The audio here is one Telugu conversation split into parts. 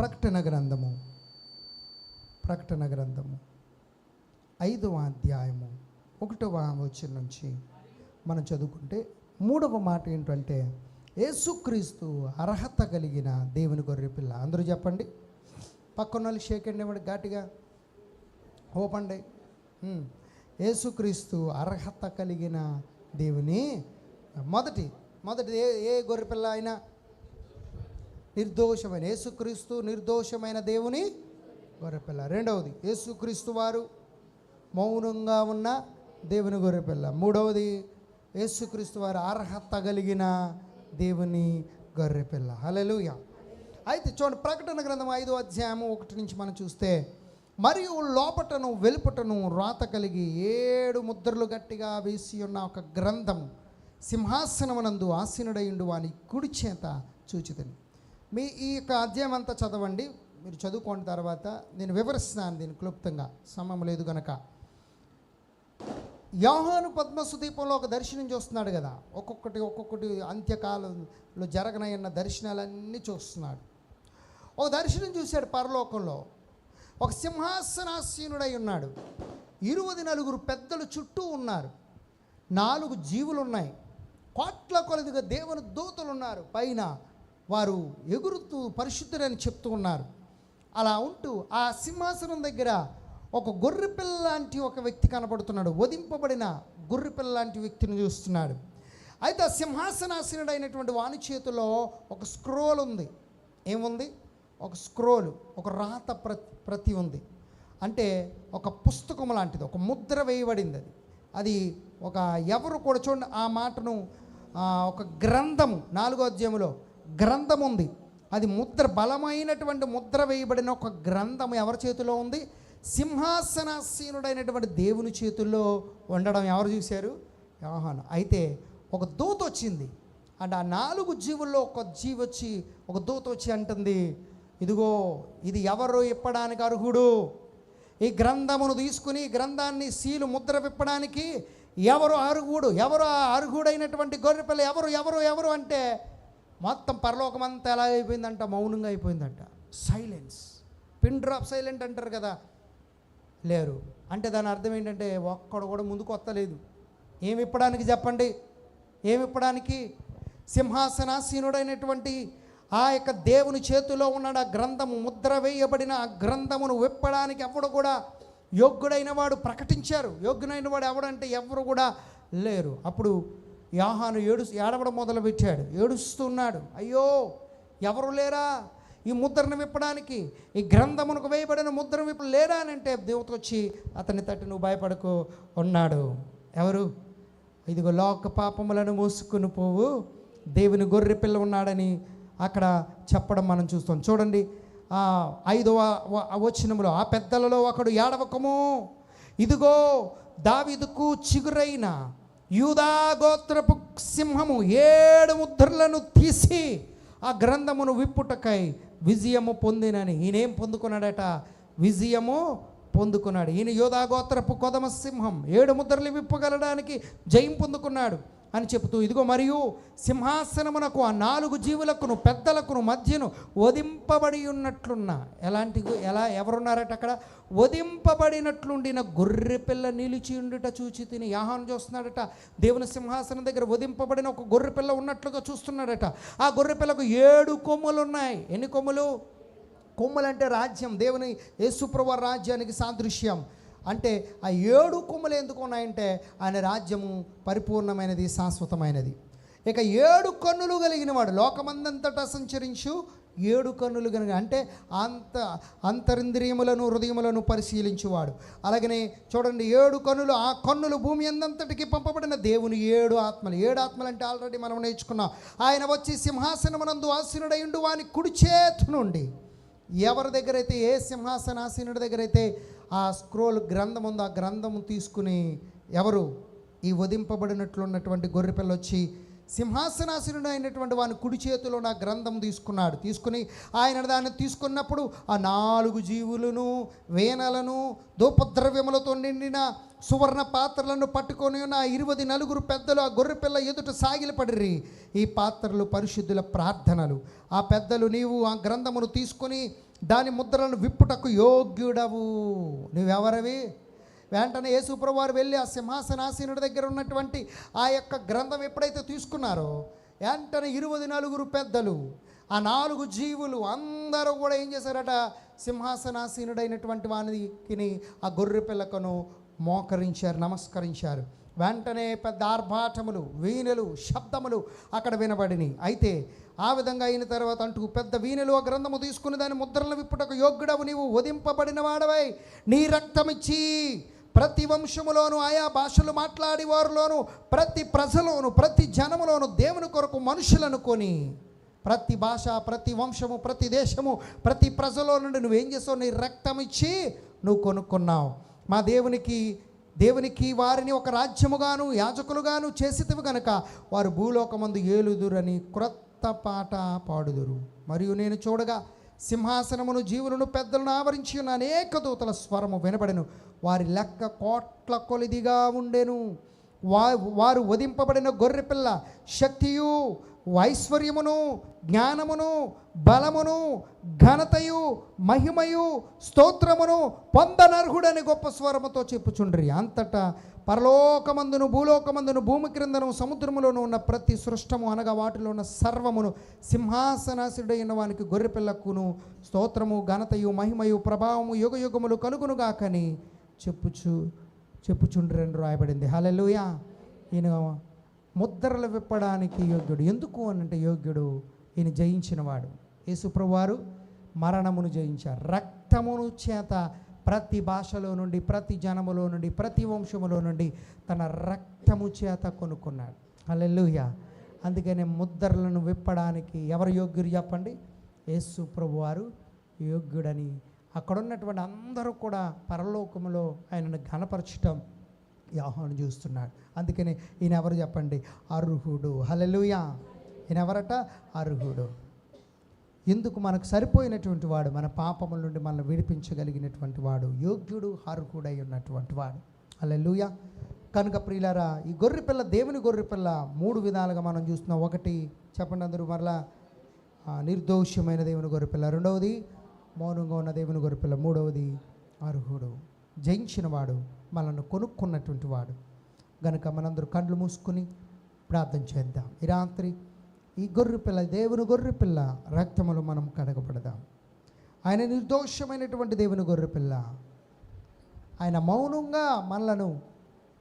ప్రకటన గ్రంథము. ప్రకటన గ్రంథము. ఐదవ అధ్యాయము. ఒకటవ వచ్చిన నుంచి మనం చదువుకుంటే మూడవ మాట ఏంటంటే యేసుక్రీస్తు అర్హత కలిగిన దేవుని గొర్రె పిల్ల. అందరూ చెప్పండి. పక్కన వాళ్ళు షేక్ అండి ఇవ్వండి ఘాటిగా? ఓపండి యేసుక్రీస్తు అర్హత కలిగిన దేవుని. మొదటి మొదటి ఏ ఏ గొర్రెపిల్ల అయినా నిర్దోషమైన యేసుక్రీస్తు నిర్దోషమైన దేవుని గొర్రెపిల్ల. రెండవది యేసుక్రీస్తు వారు మౌనంగా ఉన్న దేవుని గొర్రెపిల్ల. మూడవది యేసుక్రీస్తు వారు అర్హత కలిగిన దేవుని గొర్రెపిల్ల. హలలుయ అయితే చూడండి ప్రకటన గ్రంథం ఐదో అధ్యాయము ఒకటి నుంచి మనం చూస్తే మరియు లోపటను వెలుపటను రాత కలిగి ఏడు ముద్రలు గట్టిగా వేసి ఉన్న ఒక గ్రంథం సింహాసనమునందు ఆసీనుడయుండు వాని కుడి చేత చూచిదని మీ ఈ యొక్క అధ్యాయం అంతా చదవండి. మీరు చదువుకోండి తర్వాత. నేను వివరిస్తున్నాను దీన్ని క్లుప్తంగా. సమయం లేదు గనక. యోహాను పద్మసుదీపంలో ఒక దర్శనం చూస్తున్నాడు కదా. ఒక్కొక్కటి ఒక్కొక్కటి అంత్యకాలంలో జరగనయన్న దర్శనాలన్నీ చూస్తున్నాడు. ఒక దర్శనం చూశాడు పరలోకంలో. ఒక సింహాసనాసీనుడై ఉన్నాడు. ఇరువది నలుగురు పెద్దలు చుట్టూ ఉన్నారు. నాలుగు జీవులు ఉన్నాయి కోట్ల కొలదిగా దేవుని దూతలు ఉన్నారు పైన వారు ఎగురుతూ పరిశుద్ధుడని చెప్తూ ఉన్నారు. అలా ఉంటూ ఆ సింహాసనం దగ్గర ఒక గొర్రెపిల్ల లాంటి ఒక వ్యక్తి కనబడుతున్నాడు. వధింపబడిన గొర్రెపిల్ల లాంటి వ్యక్తిని చూస్తున్నాడు. అయితే ఆ సింహాసనాసీనుడైనటువంటి వాని చేతిలో ఒక స్క్రోల్ ఉంది. ఏముంది? ఒక స్క్రోలు ఒక రాత ప్రతి ప్రతి ఉంది. అంటే ఒక పుస్తకం లాంటిది ఒక ముద్ర వేయబడింది అది. అది ఒక ఎవరు కూడా చూడండి ఆ మాటను ఒక గ్రంథము నాలుగో అధ్యాయంలో గ్రంథం ఉంది అది ముద్ర బలమైనటువంటి ముద్ర వేయబడిన ఒక గ్రంథం ఎవరి చేతిలో ఉంది? సింహాసనాసీనుడైనటువంటి దేవుని చేతుల్లో ఉండడం ఎవరు చూశారు? యోహాను. అయితే ఒక దూత వచ్చింది. అండ్ ఆ నాలుగు జీవుల్లో ఒక జీవి వచ్చి ఒక దూత వచ్చి అంటుంది ఇదిగో ఇది ఎవరు ఇప్పడానికి అర్హుడు? ఈ గ్రంథమును తీసుకుని గ్రంథాన్ని సీలు ముద్ర విప్పడానికి ఎవరు అర్హుడు? ఎవరు ఆ అర్హుడైనటువంటి గొర్రెపిల్ల ఎవరు ఎవరు ఎవరు? అంటే మొత్తం పరలోకం అంతా ఎలా అయిపోయిందంట? మౌనంగా అయిపోయిందంట. సైలెన్స్ పిన్ డ్రాప్ సైలెంట్ అంటారు కదా. లేరు. అంటే దాని అర్థం ఏంటంటే ఒక్కడు కూడా ముందుకు వస్తలేదు. ఏమి ఇప్పడానికి చెప్పండి? ఏమి ఇప్పడానికి సింహాసనాసీనుడైనటువంటి ఆ యొక్క దేవుని చేతిలో ఉన్న ఆ గ్రంథము ముద్ర వేయబడిన ఆ గ్రంథమును విప్పడానికి ఎవడు కూడా యోగ్యుడైన వాడు ప్రకటించారు. యోగ్యుడైన వాడు ఎవడంటే ఎవరు కూడా లేరు. అప్పుడు యాహాను ఏడు ఏడవడం మొదలుపెట్టాడు. ఏడుస్తున్నాడు. అయ్యో ఎవరు లేరా? ఈ ముద్రను విప్పడానికి ఈ గ్రంథమునకు వేయబడిన ముద్ర విప్ప లేరా అని అంటే దేవత వచ్చి అతని తట్టు నువ్వు భయపడకు ఉన్నాడు ఎవరు? ఇదిగో లోక పాపములను మోసుకుని పోవు. దేవుని గొర్రె పిల్ల ఉన్నాడని అక్కడ చెప్పడం మనం చూస్తాం. చూడండి ఐదవ వచనములో ఆ పెద్దలలో ఒకడు ఏడవకము. ఇదిగో దావిదుకు చిగురైన యూదా గోత్రపు సింహము ఏడు ముద్రలను తీసి ఆ గ్రంథమును విప్పుటకై విజయము పొందినని. ఈయనేం పొందుకున్నాడట? విజయము పొందుకున్నాడు. ఈయన యోధా గోత్రపు కొదమ సింహం ఏడు ముద్రలు విప్పగలడానికి జయం పొందుకున్నాడు. అని చెబుతూ ఇదిగో మరియు సింహాసనమునకు ఆ నాలుగు జీవులకును పెద్దలకును మధ్యను వధింపబడి ఉన్నట్లున్న ఎలాంటి ఎలా ఎవరున్నారట అక్కడ? వధింపబడినట్లుండిన గొర్రె పిల్ల నిలిచి ఉండుట చూచి తిని యాహాను చూస్తున్నాడట. దేవుని సింహాసనం దగ్గర వధింపబడిన ఒక గొర్రె పిల్ల ఉన్నట్లుగా చూస్తున్నాడట. ఆ గొర్రె పిల్లకు ఏడు కొమ్ములు ఉన్నాయి ఎన్ని కొమ్ములు? కొమ్ములంటే రాజ్యం. దేవుని యేసుప్రభు రాజ్యానికి సాదృశ్యం. అంటే ఆ ఏడు కొమ్మలు ఎందుకు ఉన్నాయంటే ఆయన రాజ్యము పరిపూర్ణమైనది శాశ్వతమైనది. ఇక ఏడు కన్నులు కలిగిన వాడు లోకమందంతటా సంచరించు ఏడు కన్నులు కలిగిన అంటే అంత అంతరింద్రియములను హృదయములను పరిశీలించువాడు. అలాగనే చూడండి ఏడు కన్నులు ఆ కన్నులు భూమి అందంతటికి పంపబడిన దేవుని ఏడు ఆత్మలు. ఏడు ఆత్మలు అంటే ఆల్రెడీ మనం నేర్చుకున్నాం. ఆయన వచ్చి సింహాసనమునందు ఆసీనుడయుండు వాని కుడి చేతు నుండి. ఎవరి దగ్గర అయితే ఏ సింహాసనాసీనుడి దగ్గర అయితే ఆ స్క్రోల్ గ్రంథం ఉందో ఆ గ్రంథము తీసుకుని ఎవరు? ఈ వధింపబడినట్లున్నటువంటి గొర్రెపిల్ల వచ్చి సింహాసనాసీనుడు అయినటువంటి వాని కుడి చేతిలో నా గ్రంథం తీసుకున్నాడు. తీసుకుని ఆయన దాన్ని తీసుకున్నప్పుడు ఆ నాలుగు జీవులను వేనలను దూపద్రవ్యములతో నిండిన సువర్ణ పాత్రలను పట్టుకొని ఉన్న ఇరువది నలుగురు పెద్దలు ఆ గొర్రెపిల్ల ఎదుట సాగిలపడిరి. ఈ పాత్రలు పరిశుద్ధుల ప్రార్థనలు. ఆ పెద్దలు నీవు ఆ గ్రంథమును తీసుకొని దాని ముద్రలను విప్పుటకు యోగ్యుడవు. నువ్వెవరవి? వెంటనే యేసుప్రభువారు వెళ్ళి ఆ సింహాసనాసీనుడి దగ్గర ఉన్నటువంటి ఆ యొక్క గ్రంథం ఎప్పుడైతే తీసుకున్నారో వెంటనే ఇరవై నలుగురు పెద్దలు ఆ నాలుగు జీవులు అందరూ కూడా ఏం చేశారట? సింహాసనాసీనుడైనటువంటి వానికి ఆ గొర్రె పిల్లకను మోకరించారు నమస్కరించారు. వెంటనే పెద్ద ఆర్భాటములు వీణలు శబ్దములు అక్కడ వినబడినాయి. అయితే ఆ విధంగా అయిన తర్వాత అంటూ పెద్ద వీణలు ఆ గ్రంథము తీసుకుని దాని ముద్రలను విప్పుటకు యోగ్యుడవు నీవు వధింపబడిన వాడవై. నీ రక్తమిచ్చి ప్రతి వంశములోను ఆయా భాషలు మాట్లాడి వారిలోను ప్రతి ప్రజలోను ప్రతి జనములోను దేవుని కొరకు మనుషులను కొని ప్రతి భాష ప్రతి వంశము ప్రతి దేశము ప్రతి ప్రజలో నుండి నువ్వేం చేసావు? నీ రక్తం ఇచ్చి నువ్వు కొనుక్కున్నావు. మా దేవునికి దేవునికి వారిని ఒక రాజ్యముగాను యాజకులుగాను చేసేవి కనుక వారు భూలోకమందు ఏలుదురని క్రొత్త పాట పాడుదురు. మరియు నేను చూడగా సింహాసనమును జీవులను పెద్దలను ఆవరించి ఉన్న అనేక దూతల స్వరము వినబడెను. వారి లెక్క కోట్ల కొలిదిగా ఉండెను. వా వారు వధింపబడిన గొర్రెపిల్ల శక్తియు ఐశ్వర్యమును జ్ఞానమును బలమును ఘనతయు మహిమయు స్తోత్రమును పొందనర్హుడని గొప్ప స్వరముతో చెప్పుచుండ్రి. అంతటా పరలోకమందును భూలోకమందును భూమి క్రిందను సముద్రములోను ఉన్న ప్రతి సృష్టము అనగా వాటిలో ఉన్న సర్వమును సింహాసనాసుడైన వానికి గొర్రెపిల్లకును స్తోత్రము ఘనతయు మహిమయు ప్రభావము యుగ యుగములు కలుగునుగాకని చెప్పుచు చెప్పుచుండ్రి అని రాయబడింది. హల్లెలూయా. ఈయన ముద్రలు విప్పడానికి యోగ్యుడు. ఎందుకు అనంటే యోగ్యుడు ఈయన జయించినవాడు. యేసుప్రభువారు మరణమును జయించారు. రక్తమును చేత ప్రతి భాషలో నుండి ప్రతి జనములో నుండి ప్రతి వంశములో నుండి తన రక్తము చేత కొనుక్కున్నాడు. అల్లెలుయ అందుకనే ముద్రలను విప్పడానికి ఎవరు యోగ్యుడు చెప్పండి? యేసు ప్రభువారు యోగ్యుడని. అక్కడ ఉన్నటువంటి అందరూ కూడా పరలోకములో ఆయనను ఘనపరచటం యాహోను చూస్తున్నాడు. అందుకని ఈయన ఎవరు చెప్పండి? అర్హుడు. హలలుయా ఈయన ఎవరట అర్హుడు. ఎందుకు మనకు సరిపోయినటువంటి వాడు మన పాపముల నుండి మనల్ని విడిపించగలిగినటువంటి వాడు యోగ్యుడు అర్హుడై ఉన్నటువంటి వాడు. హల్లెలూయా. కనుక ప్రియులారా ఈ గొర్రె పిల్ల దేవుని గొర్రె పిల్ల మూడు విధాలుగా మనం చూస్తున్నాం. ఒకటి చెప్పండి అందరూ మరలా నిర్దోషమైన దేవుని గొర్రెపిల్ల. రెండవది మౌనంగా ఉన్న దేవుని గొర్రెపిల్ల. మూడవది అర్హుడు. జయించినవాడు. మనల్ని కొనుక్కున్నటువంటి వాడు. గనుక మనందరూ కండ్లు మూసుకుని ప్రార్థన చేద్దాం. ఈ రాత్రి ఈ గొర్రెపిల్ల దేవుని గొర్రెపిల్ల రక్తములు మనం కడగబడదాం. ఆయన నిర్దోషమైనటువంటి దేవుని గొర్రె పిల్ల ఆయన మౌనంగా మనలను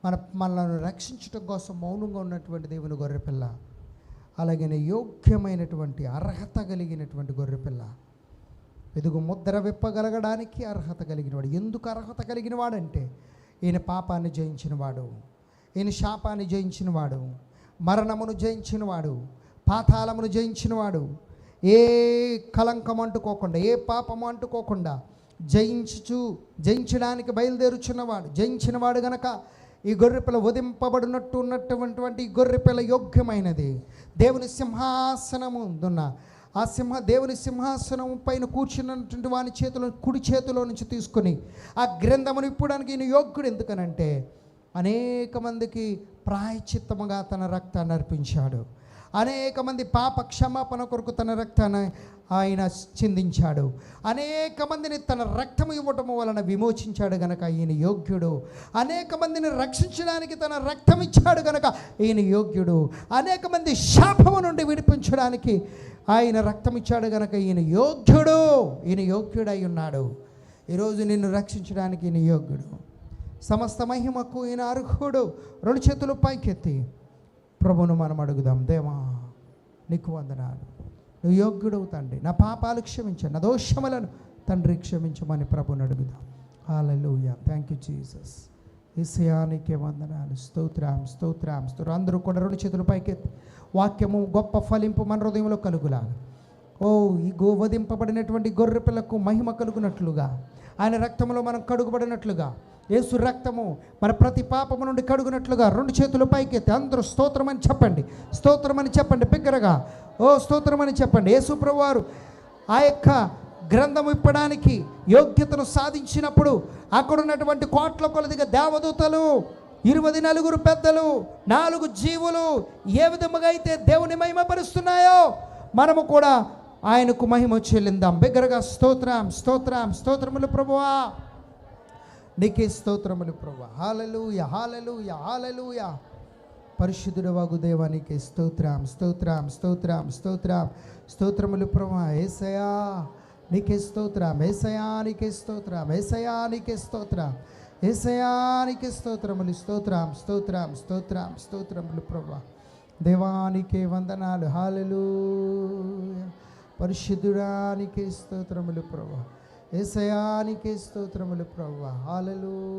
మన మనలను రక్షించటం కోసం మౌనంగా ఉన్నటువంటి దేవుని గొర్రెపిల్ల అలాగే యోగ్యమైనటువంటి అర్హత కలిగినటువంటి గొర్రెపిల్ల ఎదుగు ముద్ర విప్పగలగడానికి అర్హత కలిగినవాడు. ఎందుకు అర్హత కలిగిన వాడంటే ఈయన పాపాన్ని జయించినవాడు. ఈయన శాపాన్ని జయించినవాడు. మరణమును జయించినవాడు. పాతాళమును జయించినవాడు. ఏ కలంకం అంటుకోకుండా ఏ పాపము అంటుకోకుండా జయించుచు జయించడానికి బయలుదేరుచున్నవాడు. జయించినవాడు గనక ఈ గొర్రెపిల్ల ఉదింపబడినట్టు ఉన్నటువంటి ఈ గొర్రెపిల్ల యోగ్యమైనది. దేవుని సింహాసనము ఉన్న ఆ సింహ దేవుని సింహాసనం పైన కూర్చున్నటువంటి వాని చేతిలో కుడి చేతిలో నుంచి తీసుకొని ఆ గ్రంథమును ఇప్పడానికి ఈయన యోగ్యుడు ఎందుకనంటే అనేక మందికి ప్రాయచిత్తముగా తన రక్తాన్ని అర్పించాడు. అనేక మంది పాప క్షమాపణ కొరకు తన రక్తాన్ని ఆయన చిందించాడు. అనేక మందిని తన రక్తము ఇవ్వటం వలన విమోచించాడు గనక ఈయన యోగ్యుడు. అనేక మందిని రక్షించడానికి తన రక్తం ఇచ్చాడు గనక ఈయన యోగ్యుడు. అనేక మంది శాపము నుండి విడిపించడానికి ఆయన రక్తం ఇచ్చాడు గనక ఈయన యోగ్యుడు ఈయన యోగ్యుడై ఉన్నాడు. ఈరోజు నిన్ను రక్షించడానికి ఈయన యోగ్యుడు. సమస్త మహిమకు ఈయన అర్హుడు. రెండు చేతులు పైకెత్తి ప్రభును మనం అడుగుదాం. దేవా నీకు వందనాలు. నువ్వు యోగ్యుడవు తండ్రి. నా పాపాలు క్షమించండి నా దోషములను తండ్రి క్షమించమని ప్రభుని అడుగుదాం. హాలూయా థ్యాంక్ యూ జీసస్ ఈసయానికే వందనాలు. స్తోత్రం స్తోత్రం స్తోత్రం. అందరూ కూడా రెండు చేతులు పైకెత్తి. వాక్యము గొప్ప ఫలింపు మన హృదయంలో కలుగులాగా. ఓ ఈ గోవధింపబడినటువంటి గొర్రె పిల్లకు మహిమ కలుగునట్లుగా. ఆయన రక్తంలో మనం కడుగుబడినట్లుగా. యేసు రక్తము మన ప్రతి పాపము నుండి కడుగునట్లుగా. రెండు చేతులు పైకెత్తి. అందరూ స్తోత్రం అని చెప్పండి. స్తోత్రం అని చెప్పండి బిగ్గరగా. ఓ స్తోత్రం అని చెప్పండి. యేసు ప్రభువారు ఆ యొక్క గ్రంథం ఇప్పడానికి యోగ్యతను సాధించినప్పుడు అక్కడ ఉన్నటువంటి కోట్ల కొలదిగా దేవదూతలు ఇరవై నలుగురు పెద్దలు నాలుగు జీవులు ఏ విధముగా అయితే దేవుని మహిమపరుస్తున్నాయో మనము కూడా ఆయనకు మహిమ చెల్లిందాం. బిగ్గరగా స్తోత్రం స్తోత్రం స్తోత్రములు ప్రభువా. నీకే స్తోత్రములు ప్రభు హాలలుయ హాలలుయ హాలలుయ పరిశుద్ధుడు వాగు దేవానికి స్తోత్రం స్తోత్రం స్తోత్రం స్తోత్రం. స్తోత్రములు ప్రభు ఏసయా. నీకే స్తోత్రం. ఏసయా నీకే స్తోత్రం. ఏసయా నీకే స్తోత్రం. ఏసయా స్తోత్రములు స్తోత్రం. స్తోత్రం స్తోత్రం స్తోత్రములు ప్రభా దేవానికే వందనాలు. హాలలు పరిశుద్ధుడానికి స్తోత్రములు ప్రభా ఏసయానికి స్తోత్రములు ప్రభా హాలలు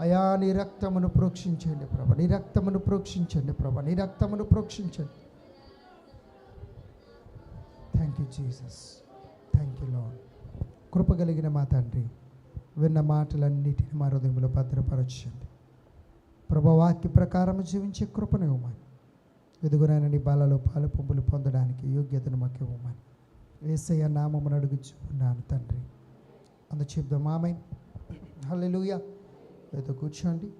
అయా నీ రక్తమును ప్రోక్షించండి ప్రభా. నీ రక్తమును ప్రోక్షించండి ప్రభా. నీ రక్తమును ప్రోక్షించండి. Thank you Jesus thank you Lord కృప కలిగిన మా తండ్రి విన్న మాటలన్నిటిని మా హృదయంలో భద్రపరచండి. ప్రభవాక్య ప్రకారం జీవించే కృపను ఇవ్వమని. ఎదుగునైన నీ బాలలో పాలు పొంపులు పొందడానికి యోగ్యతను మాకు ఇవ్వమని. వేసయ్య నామమును అడుగుచు ఉన్నాను తండ్రి. అందు చెప్దాం ఆమె హల్లెలూయా. ఏదో కూర్చోండి.